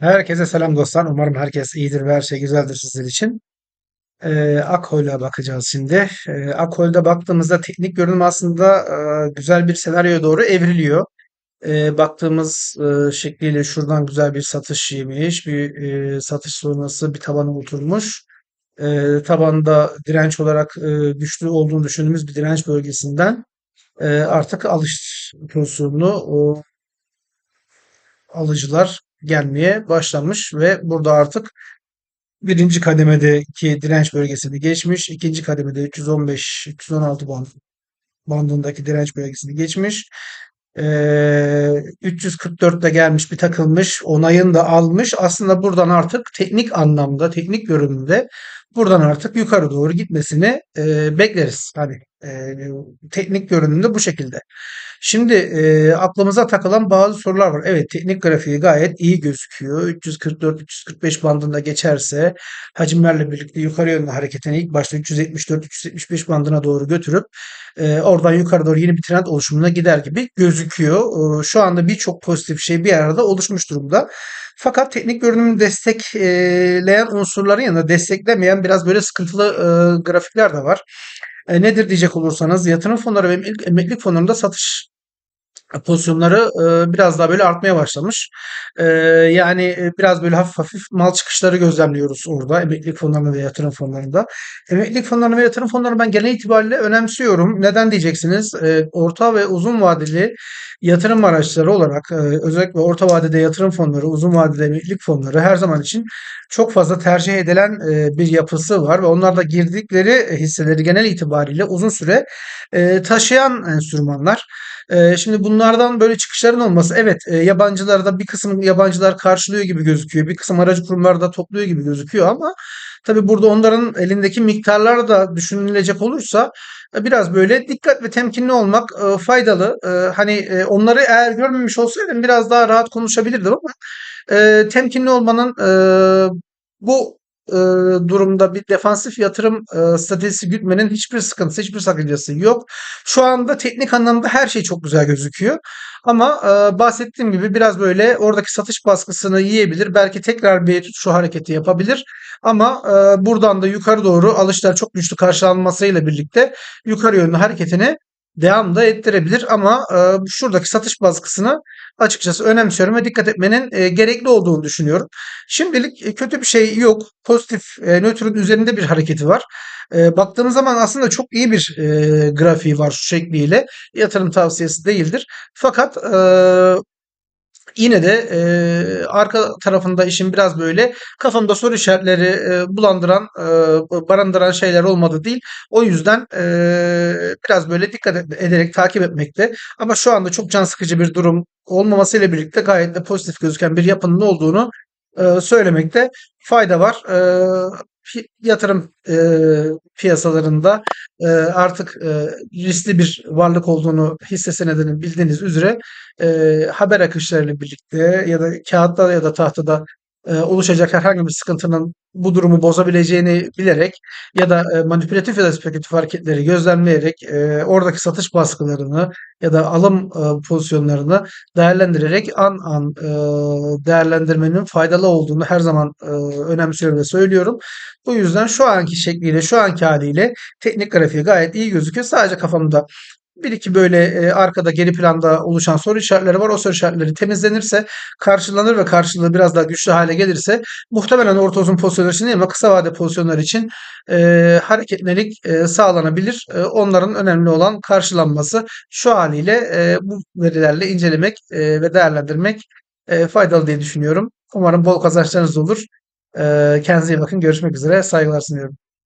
Herkese selam dostlar. Umarım herkes iyidir ve her şey güzeldir sizler için. Ee, Akhol'e bakacağız şimdi. Ee, Akhol'de baktığımızda teknik görünüm aslında e, güzel bir senaryoya doğru evriliyor. Ee, baktığımız e, şekliyle şuradan güzel bir satış yemiş. Bir e, satış sonrası bir tabana oturmuş. Ee, tabanda direnç olarak e, güçlü olduğunu düşündüğümüz bir direnç bölgesinden e, artık alış pozisyonunu alıcılar gelmeye başlamış ve burada artık Birinci kademedeki direnç bölgesini geçmiş. ikinci kademede 315-316 band, bandındaki direnç bölgesini geçmiş. Ee, 344'te gelmiş bir takılmış. Onayını da almış. Aslında buradan artık teknik anlamda, teknik görünümde buradan artık yukarı doğru gitmesini e, bekleriz. Hani e, teknik görünümde bu şekilde. Şimdi e, aklımıza takılan bazı sorular var. Evet teknik grafiği gayet iyi gözüküyor. 344-345 bandında geçerse hacimlerle birlikte yukarı yönlü hareketini ilk başta 374-375 bandına doğru götürüp e, oradan yukarı doğru yeni bir trend oluşumuna gider gibi gözüküyor. E, şu anda birçok pozitif şey bir arada oluşmuş durumda. Fakat teknik görünümü destekleyen unsurların yanında desteklemeyen biraz böyle sıkıntılı e, grafikler de var. E, nedir diyecek olursanız yatırım fonları ve emeklilik fonlarında satış pozisyonları e, biraz daha böyle artmaya başlamış. E, yani e, biraz böyle hafif hafif mal çıkışları gözlemliyoruz orada emeklilik fonlarında ve yatırım fonlarında. Emeklilik fonlarını ve yatırım fonlarını ben genel itibariyle önemsiyorum. Neden diyeceksiniz? E, orta ve uzun vadeli yatırım araçları olarak e, özellikle orta vadede yatırım fonları, uzun vadede emeklilik fonları her zaman için çok fazla tercih edilen e, bir yapısı var ve onlar da girdikleri hisseleri genel itibariyle uzun süre e, taşıyan enstrümanlar. E, şimdi bunlardan böyle çıkışların olması evet e, yabancılar da bir kısım yabancılar karşılıyor gibi gözüküyor. Bir kısım aracı kurumlar da topluyor gibi gözüküyor ama tabii burada onların elindeki miktarlar da düşünülecek olursa e, biraz böyle dikkat ve temkinli olmak e, faydalı. E, hani e, onları eğer görmemiş olsaydım biraz daha rahat konuşabilirdim ama e, temkinli olmanın e, bu e, durumda bir defansif yatırım e, stratejisi gütmenin hiçbir sıkıntısı, hiçbir sakıncası yok. Şu anda teknik anlamda her şey çok güzel gözüküyor. Ama e, bahsettiğim gibi biraz böyle oradaki satış baskısını yiyebilir. Belki tekrar bir şu hareketi yapabilir. Ama e, buradan da yukarı doğru alışlar çok güçlü karşılanmasıyla birlikte yukarı yönlü hareketini devam da ettirebilir ama e, şuradaki satış baskısını açıkçası önemsiyorum ve dikkat etmenin e, gerekli olduğunu düşünüyorum. Şimdilik e, kötü bir şey yok. Pozitif e, nötrün üzerinde bir hareketi var. E, baktığımız zaman aslında çok iyi bir e, grafiği var şu şekliyle. Yatırım tavsiyesi değildir. Fakat e, Yine de e, arka tarafında işin biraz böyle kafamda soru işaretleri e, bulandıran, e, barındıran şeyler olmadı değil. O yüzden e, biraz böyle dikkat ederek takip etmekte. Ama şu anda çok can sıkıcı bir durum olmamasıyla birlikte gayet de pozitif gözüken bir yapının olduğunu e, söylemekte fayda var. E, yatırım e, piyasalarında e, artık e, riskli bir varlık olduğunu hisse senedinin bildiğiniz üzere e, haber akışlarıyla birlikte ya da kağıtta ya da tahtada e, oluşacak herhangi bir sıkıntının bu durumu bozabileceğini bilerek ya da e, manipülatif ya da spekülatif hareketleri gözlemleyerek e, oradaki satış baskılarını ya da alım e, pozisyonlarını değerlendirerek an an e, değerlendirmenin faydalı olduğunu her zaman e, önemsiyorum ve söylüyorum. Bu yüzden şu anki şekliyle, şu anki haliyle teknik grafiği gayet iyi gözüküyor. Sadece kafamda bir iki böyle e, arkada geri planda oluşan soru işaretleri var. O soru işaretleri temizlenirse, karşılanır ve karşılığı biraz daha güçlü hale gelirse muhtemelen orta uzun pozisyonlar için değil ama kısa vade pozisyonlar için e, hareketlilik e, sağlanabilir. E, onların önemli olan karşılanması. Şu haliyle e, bu verilerle incelemek e, ve değerlendirmek e, faydalı diye düşünüyorum. Umarım bol kazançlarınız olur. E, kendinize iyi bakın. Görüşmek üzere. Saygılar sunuyorum.